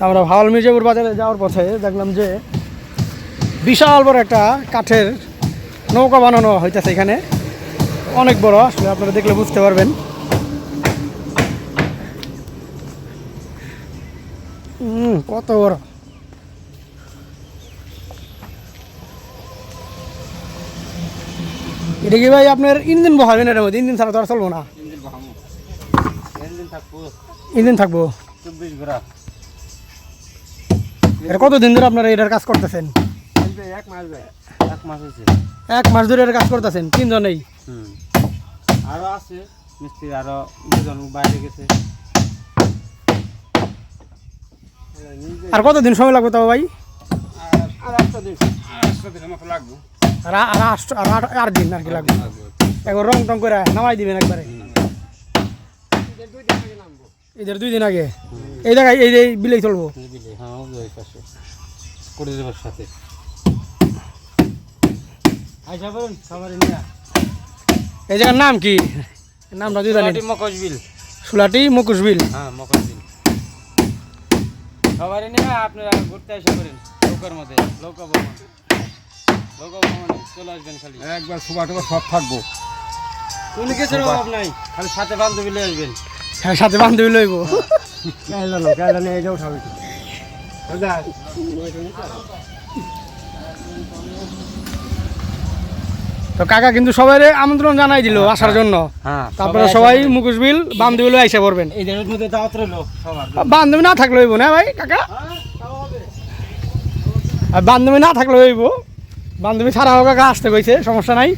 তা আমরা ভাওয়াল মির্জাপুর বাজারে যাওয়ার পথে দেখলাম যে বিশাল বড় একটা কাঠের নৌকা বানানো হইতেছে এখানে। অনেক বড় আসলে আপনারা দেখলে বুঝতে পারবেন। হুম কত বড়। এটা কি ভাই আপনার ইঞ্জিন বহাবেন এটার মধ্যে? ইঞ্জিন ছাড়া তো আর চলবো না। ইঞ্জিন থাকব। ইঞ্জিন থাকব। চব্বিশ এটা কতদিন ধরে আপনারা এটার কাজ করতেছেন? এক মাস এক মাস হয়েছে। এক মাস ধরে এটার কাজ করতেছেন তিনজনেই হুম। আরও আছে মিস্ত্রি আরও দুজন বাইরে গেছে। আর কতদিন সময় লাগবে তবে ভাই? আর একটা দিন। লাগবে। আর আর আট আর আট- আট দিন আর কি লাগবে। একবার রং টং করে নামাই দিবেন একবারে। এদের দুই দিন আগে এই জায়গায় এই যে বিলেই চলবো? ওই পাশে। সাথে। আইসা বলুন সবারই এই জায়গার নাম কি? নামটা দুই জানি মকশবিল সুলাটি হ্যাঁ মকশবিল সবারই নিয়ে আপনারা ঘুরতে আসা করেন নৌকার মধ্যে নৌকা ভ্রমণ। নৌকা ভ্রমণে চলে আসবেন খালি। একবার সুবা টুবা সব থাকব। কোনো কিছুর অভাব নাই খালি সাথে বান্ধবী নিয়ে আসবেন। হ্যাঁ সাথে বান্ধবী লইব। কাইলানো কাইলানো এই যে উঠাবে। তো কাকা কিন্তু সবাই আমন্ত্রণ জানাই দিল আসার জন্য। হ্যাঁ তারপরে সবাই মুকুশ বিল বান্ধবী আইসা পড়বেন। বান্ধবী না থাকলে হইব না ভাই কাকা? আর বান্ধবী না থাকলে হইব। বান্ধবী ছাড়াও কাকা আসতে কইছে সমস্যা নাই।